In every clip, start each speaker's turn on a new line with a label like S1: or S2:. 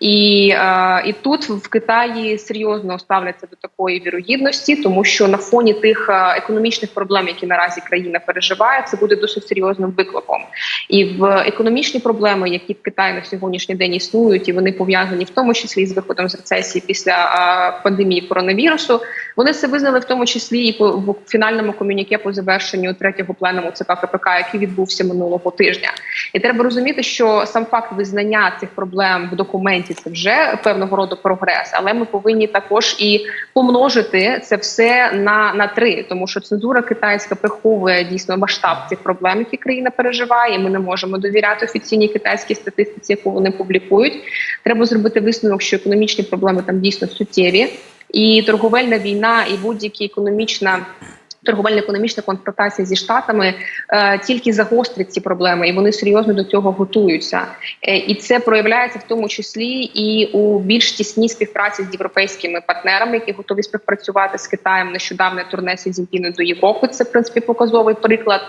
S1: І, е, і тут в Китаї серйозно ставляться до такої вірогідності, тому що на фоні тих е, економічних проблем, які наразі країна переживає, це буде досить серйозним викликом. І в економічні проблеми, які в Китаї на сьогоднішній день існують, і вони пов'язані в тому числі з виходом з рецесії після е, пандемії коронавірусу. Вони це визнали в тому числі і по в фінальному комюніке по завершенню третього пленуму ЦК КПК, який відбувся минулого тижня. І треба розуміти, що сам факт визнання цих проблем в документі це вже певного роду прогрес, але ми повинні також і помножити це все на, на три, тому що цензура китайська приховує дійсно масштаб цих проблем, які країна переживає. і Ми не можемо довіряти офіційній китайській статистиці, яку вони публікують. Треба зробити висновок, що економічні проблеми там дійсно суттєві, і торговельна війна, і будь-які економічна. Торговельно-економічна конфронтація зі штатами е, тільки загострить ці проблеми, і вони серйозно до цього готуються. Е, і це проявляється в тому числі і у більш тісній співпраці з європейськими партнерами, які готові співпрацювати з Китаєм. Нещодавне турне Сі Цзіньпіна до Європи. Це в принципі показовий приклад.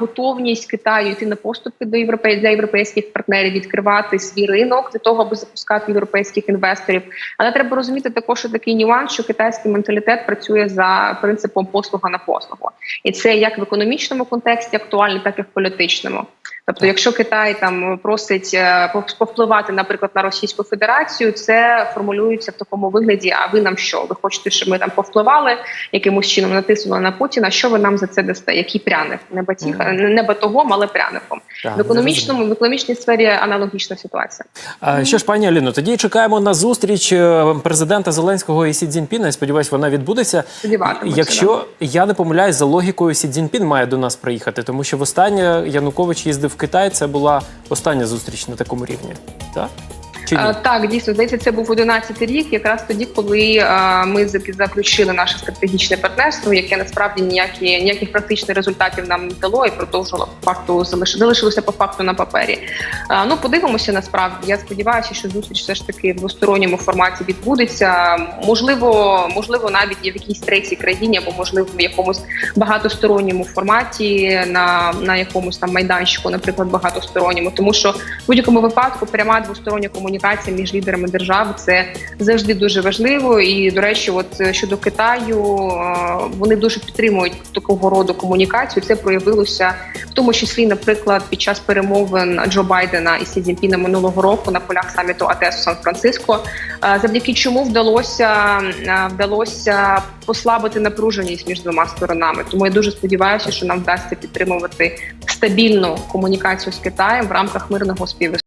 S1: Готовність Китаю йти на поступки до європей для європейських партнерів, відкривати свій ринок для того, аби запускати європейських інвесторів. Але треба розуміти також такий нюанс, що китайський менталітет працює за принципом послуга на послугу, і це як в економічному контексті актуально, так і в політичному. Тобто, якщо Китай там просить е, повпливати, наприклад, на Російську Федерацію, це формулюється в такому вигляді: а ви нам що? Ви хочете, щоб ми там повпливали якимось чином натиснули на Путіна? Що ви нам за це дасте? Який пряник? Не батіг,
S2: Мгм.
S1: не батогом, але пряником.
S2: Так,
S1: В економічному в економічній сфері аналогічна ситуація.
S2: А, Що ж, пані Аліно, тоді чекаємо на зустріч е, президента Зеленського і Сі Цзіньпіна. Я Сподіваюсь, вона відбудеться. Якщо я не помиляюсь, за логікою Сі Цзіньпін має до нас приїхати, тому що востаннє Янукович їздив в Китай. Це була остання зустріч на такому рівні. Так? Чи ні?
S1: Е, Так, дійсно, здається, це був 11 рік, якраз тоді, коли е, ми зак- заключили наше стратегічне партнерство, яке насправді ніякі ніяких практичних результатів нам не дало і продовжило по факту залиш- залишилося по факту на папері. Е, ну подивимося насправді. Я сподіваюся, що зустріч все ж таки в двосторонньому форматі відбудеться. Можливо, можливо, навіть і в якійсь третій країні, або можливо в якомусь багатосторонньому форматі, на, на якомусь там майданчику, наприклад, багатосторонньому, тому що в будь-якому випадку пряма двостороння комунікація між лідерами держав це завжди дуже важливо. І до речі, от е, щодо Китаю, е, вони дуже підтримують такого роду комунікацію. Це проявилося в тому числі, наприклад, під час перемовин Джо Байдена і Сі Цзіньпіна минулого року на полях саміту АТС у Сан-Франциско, е, завдяки чому вдалося вдалося послабити напруженість між двома сторонами. Тому я дуже сподіваюся, що нам вдасться підтримувати стабільну комунікацію з Китаєм в рамках мирного співіснування.